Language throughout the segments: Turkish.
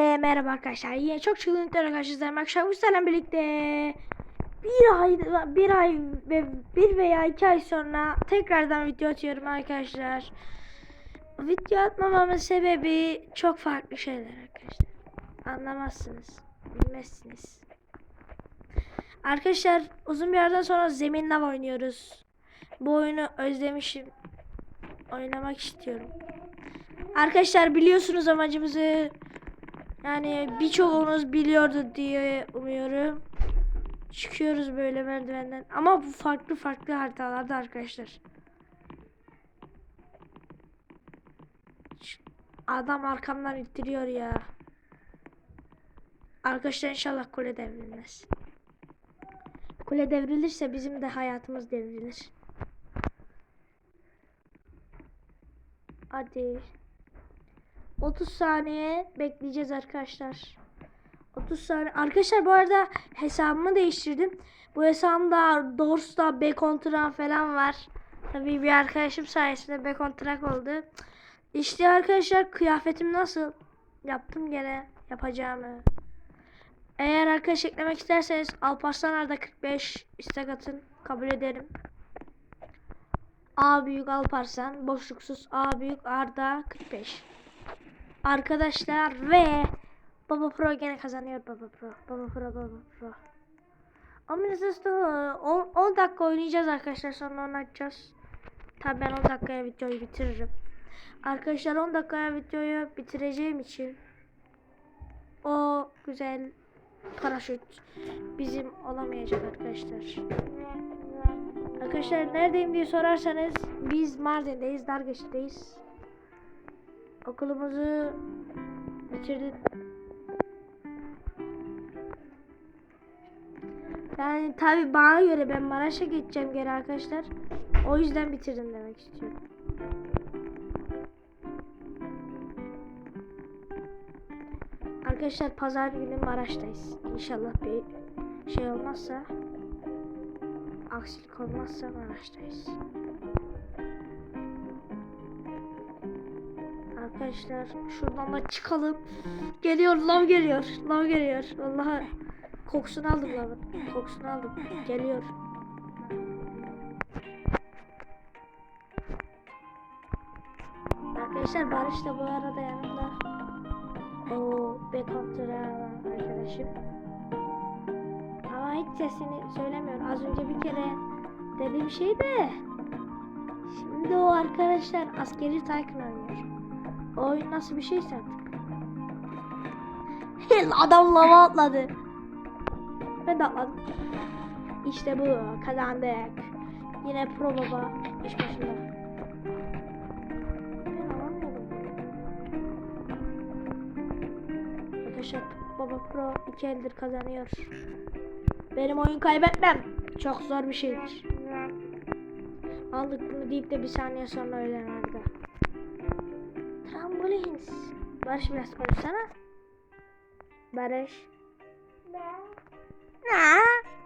E, merhaba arkadaşlar. Yine çok çılgınlıklara karşınızdayım. Akşam bu sizlerle birlikte bir ay, bir ay ve bir veya iki ay sonra tekrardan video atıyorum arkadaşlar. Video atmamamın sebebi çok farklı şeyler arkadaşlar. Anlamazsınız. Bilmezsiniz. Arkadaşlar uzun bir yerden sonra Zemin Lav oynuyoruz. Bu oyunu özlemişim. Oynamak istiyorum. Arkadaşlar biliyorsunuz amacımızı. Yani birçoğunuz biliyordu diye umuyorum. Çıkıyoruz böyle merdivenden. Ama bu farklı farklı haritalarda arkadaşlar. Adam arkamdan ittiriyor ya. Arkadaşlar inşallah kule devrilmez. Kule devrilirse bizim de hayatımız devrilir. Hadi. 30 saniye bekleyeceğiz arkadaşlar. 30 saniye. Arkadaşlar bu arada hesabımı değiştirdim. Bu hesabımda Dors'ta Bekontran falan var. Tabii bir arkadaşım sayesinde Bekontrak oldu. İşte arkadaşlar kıyafetim nasıl? Yaptım gene yapacağımı. Eğer arkadaş eklemek isterseniz Alparslan Arda 45 istek atın. Kabul ederim. A büyük Alparslan boşluksuz A büyük Arda 45. Arkadaşlar ve Baba Pro gene kazanıyor Baba Pro. Baba Pro Baba Pro. Omnisys'ta 10, 10 dakika oynayacağız arkadaşlar sonra onu açacağız. Tabi ben 10 dakikaya videoyu bitiririm. Arkadaşlar 10 dakikaya videoyu bitireceğim için o güzel paraşüt bizim olamayacak arkadaşlar. Arkadaşlar neredeyim diye sorarsanız biz Mardin'deyiz, Dargeç'teyiz. Okulumuzu bitirdik. Yani tabi bana göre ben Maraş'a geçeceğim geri arkadaşlar. O yüzden bitirdim demek istiyorum. Arkadaşlar pazar günü Maraş'tayız. İnşallah bir şey olmazsa aksilik olmazsa Maraş'tayız. Arkadaşlar şuradan da çıkalım. Geliyor lav geliyor. Lav geliyor. Vallahi kokusunu aldım lavın. Kokusunu aldım. Geliyor. Arkadaşlar Barış da bu arada yanımda. O Bekontra arkadaşım. Ama hiç sesini söylemiyor. Az önce bir kere dediğim şey de. Şimdi o arkadaşlar askeri Tycoon oynuyor. O oyun nasıl bir şeyse artık. Adam lava atladı. Ben de atladım. İşte bu kazandık. Yine pro baba iş başında. Arkadaşlar baba pro iki eldir kazanıyor. Benim oyun kaybetmem. Çok zor bir şeydir. Aldık bunu deyip de bir saniye sonra ölen Barış biraz konuşsana. Barış. Ne?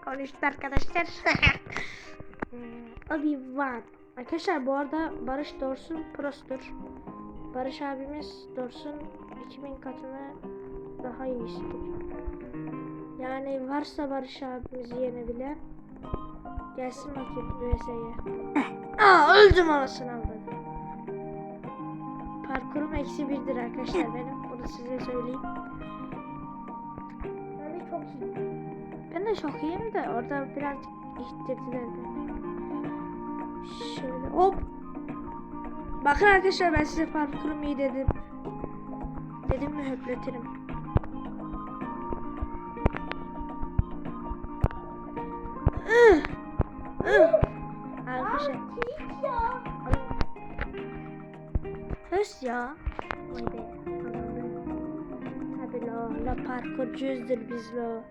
Konuştu arkadaşlar. Abi var. Arkadaşlar bu arada Barış Dorsun prostur. Barış abimiz Dorsun 2000 katını daha iyisidir. Yani varsa Barış abimizi yenebilen gelsin bakayım VS'ye. Aa öldüm anasını avradım. Parkurum eksi birdir arkadaşlar benim. Bunu size söyleyeyim. Ben de çok iyi. Ben de çok iyiyim de orada birazcık ittirdiler beni. Şöyle hop. Bakın arkadaşlar ben size parkurum iyi dedim. Dedim mi höpletirim. Arkadaşlar. Hös ya. Vay be. Tabi lo. La parkurcuyuzdur biz lo.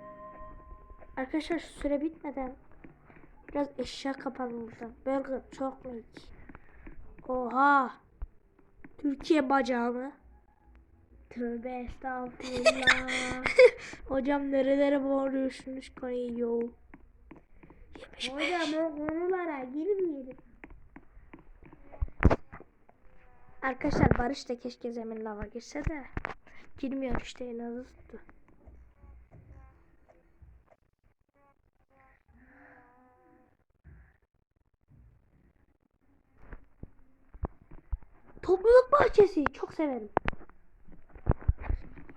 Arkadaşlar süre bitmeden biraz eşya kapalım buradan. Burger çok mu hiç? Oha. Türkiye bacağı mı? Tövbe estağfurullah. Hocam nerelere bağırıyorsunuz konuyu Hocam o konulara girmeyelim. Arkadaşlar Barış da keşke zemin lava girse de. Girmiyor işte en azı. Topluluk bahçesi çok severim.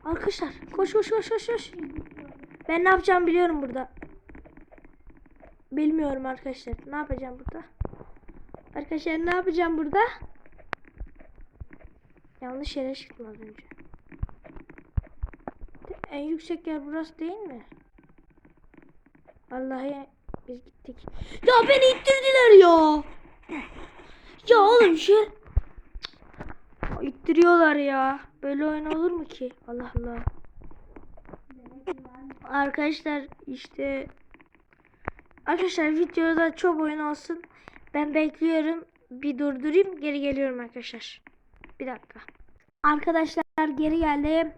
Arkadaşlar koş koş koş koş koş. Ben ne yapacağımı biliyorum burada. Bilmiyorum arkadaşlar. Ne yapacağım burada? Arkadaşlar ne yapacağım burada? Yanlış yere çıktım az önce. En yüksek yer burası değil mi? Vallahi biz gittik. Ya beni ittirdiler ya. Ya oğlum şey. İttiriyorlar ya. Böyle oyun olur mu ki? Allah Allah. Arkadaşlar işte Arkadaşlar videoda çok oyun olsun. Ben bekliyorum. Bir durdurayım. Geri geliyorum arkadaşlar. Bir dakika. Arkadaşlar geri geldim.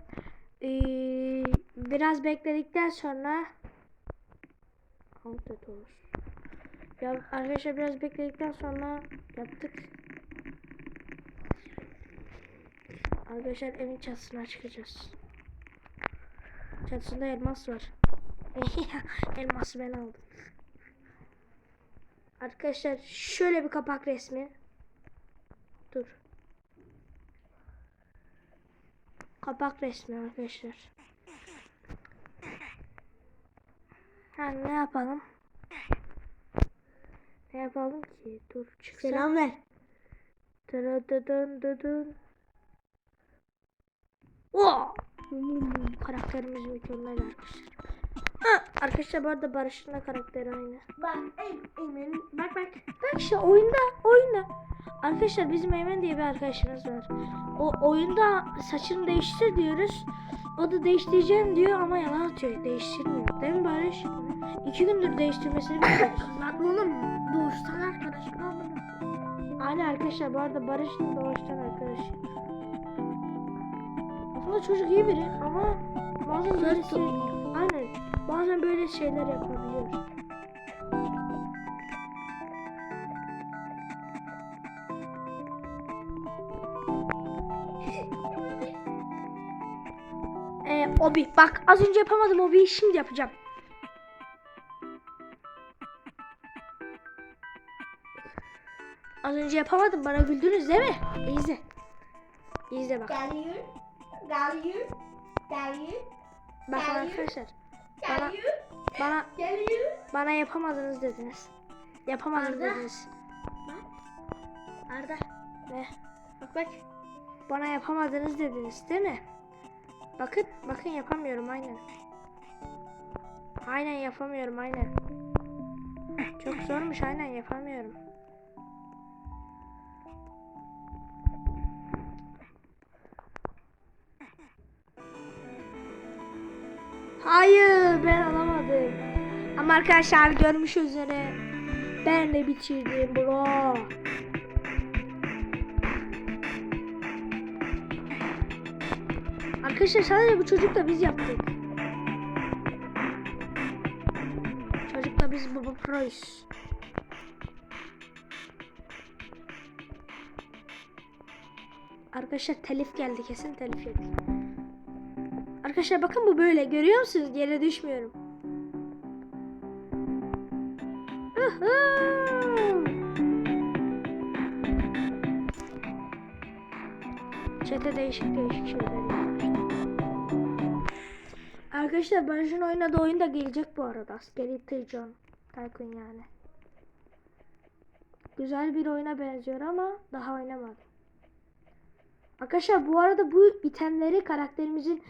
Ee, biraz bekledikten sonra olur. Ya arkadaşlar biraz bekledikten sonra yaptık. Arkadaşlar evin çatısına çıkacağız. Çatısında elmas var. Elması ben aldım. Arkadaşlar şöyle bir kapak resmi. Dur. Kapak resmi arkadaşlar. Ha ne yapalım? Ne yapalım ki? Dur çıksa. Selam ver. Dın dın dın. Oo! Karakterimiz mükemmel arkadaşlar. Ha, arkadaşlar bu arada Barış'ın da karakteri aynı. Bak Eymen. Bak bak. Bak işte oyunda oyunda. Arkadaşlar bizim Eymen diye bir arkadaşımız var. O oyunda saçını değiştir diyoruz. O da değiştireceğim diyor ama yalan atıyor. Değiştirmiyor. Değil mi Barış? İki gündür değiştirmesini bekliyoruz. Lan oğlum doğuştan arkadaş kalmadı. Aynen arkadaşlar bu arada Barış'ın doğuştan arkadaşı. Aslında çocuk iyi biri ama bazen şey, aynen bazen böyle şeyler yapabiliyor. Ee, obi bak az önce yapamadım obiyi şimdi yapacağım. Az önce yapamadım bana güldünüz değil mi? İzle. İzle bak. Geliyor. Geliyor. Geliyor. Geliyor. arkadaşlar. Bana bana bana yapamadınız dediniz. Yapamadınız Arda. dediniz. Arda. Ne? Bak bak. Bana yapamadınız dediniz değil mi? Bakın bakın yapamıyorum aynen. Aynen yapamıyorum aynen. Çok zormuş aynen yapamıyorum. Hayır ben alamadım. Ama arkadaşlar görmüş üzere ben de bitirdim bro. Arkadaşlar sadece bu çocukla biz yaptık. Çocukla biz baba proyuz. Arkadaşlar telif geldi kesin telif yedik. Arkadaşlar bakın bu böyle görüyor musunuz? Yere düşmüyorum. Çete değişik değişik şeyler. Arkadaşlar Barış'ın oynadığı oyun da gelecek bu arada. Askeri Tırcan. Tycoon yani. Güzel bir oyuna benziyor ama daha oynamadım. Arkadaşlar bu arada bu itemleri karakterimizin